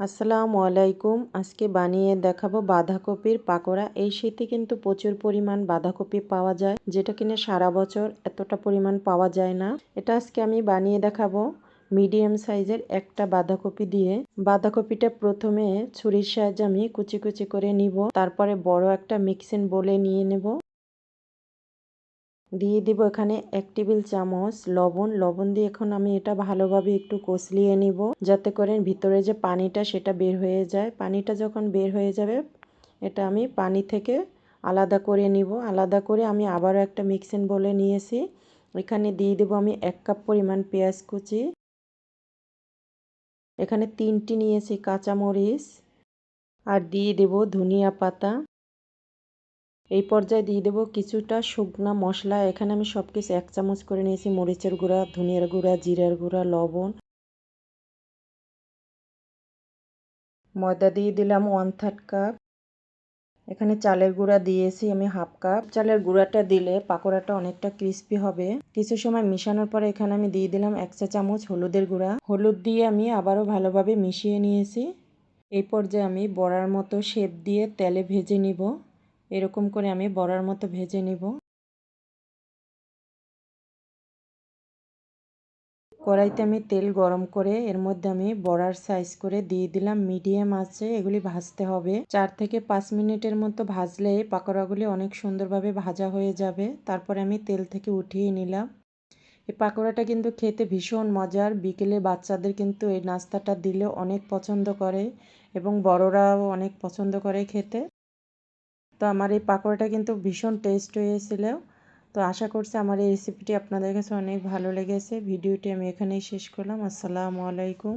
আসসালামু আলাইকুম। আজকে বানিয়ে দেখাবো বাঁধাকপির পাকোড়া। এই শীতে কিন্তু প্রচুর পরিমাণ বাঁধাকপি পাওয়া যায়, যেটা কিনা সারা বছর এতটা পরিমাণ পাওয়া যায় না। এটা আজকে আমি বানিয়ে দেখাবো মিডিয়াম সাইজের একটা বাঁধাকপি দিয়ে। বাঁধাকপিটা প্রথমে ছুরির সাহায্যে আমি কুচি কুচি করে নিব, তারপরে বড় একটা মিক্সিং বলে নিয়ে নেব। দিয়ে দিব এখানে এক টেবিল চামচ লবণ। লবণ দিয়ে এখন আমি এটা ভালোভাবে একটু কষলিয়ে নিব, যাতে করে ভিতরে যে পানিটা সেটা বের হয়ে যায়। পানিটা যখন বের হয়ে যাবে, এটা আমি পানি থেকে আলাদা করে নিব। আলাদা করে আমি আবারও একটা মিক্সিং বলে নিয়েছি। এখানে দিয়ে দেবো আমি এক কাপ পরিমাণ পেঁয়াজ কুচি। এখানে তিনটি নিয়েছি কাঁচামরিচ। আর দিয়ে দেব ধনিয়া পাতা। এই পর্যায়ে দিয়ে দেবো কিছুটা শুকনা মশলা। এখানে আমি সব কিছু এক চামচ করে নিয়েছি। মরিচের গুঁড়া, ধনিয়ার গুঁড়া, জিরার গুঁড়া, লবণ। ময়দা দিয়ে দিলাম ওয়ান থার্ড কাপ এখানে চালের গুঁড়া দিয়েছি আমি হাফ কাপ চালের গুঁড়াটা দিলে পাকোড়াটা অনেকটা ক্রিস্পি হবে। কিছু সময় মিশানোর পরে এখানে আমি দিয়ে দিলাম এক চা চামচ হলুদের গুঁড়া। হলুদ দিয়ে আমি আবারও ভালোভাবে মিশিয়ে নিয়েছি। এই পর্যায়ে আমি বড়ার মতো শেপ দিয়ে তেলে ভেজে নিব। এরকম করে আমি বড়ার মতো ভেজে নিব। কড়াইতে আমি তেল গরম করে এর মধ্যে আমি বড়ার সাইজ করে দিয়ে দিলাম। মিডিয়াম আছে, এগুলি ভাজতে হবে। চার থেকে পাঁচ মিনিটের মতো ভাজলে পাকোড়াগুলি অনেক সুন্দরভাবে ভাজা হয়ে যাবে। তারপরে আমি তেল থেকে উঠিয়ে নিলাম। এই পাকোড়াটা কিন্তু খেতে ভীষণ মজার। বিকেলে বাচ্চাদের কিন্তু এই নাস্তাটা দিলে অনেক পছন্দ করে এবং বড়রাও অনেক পছন্দ করে খেতে। তো আমার এই পাকোড়াটা কিন্তু ভীষণ টেস্ট হয়েছিল। তো আশা করছি আমার এই রেসিপিটি আপনাদের কাছে অনেক ভালো লেগেছে। ভিডিওটি আমি এখানেই শেষ করলাম। আসসালামু আলাইকুম।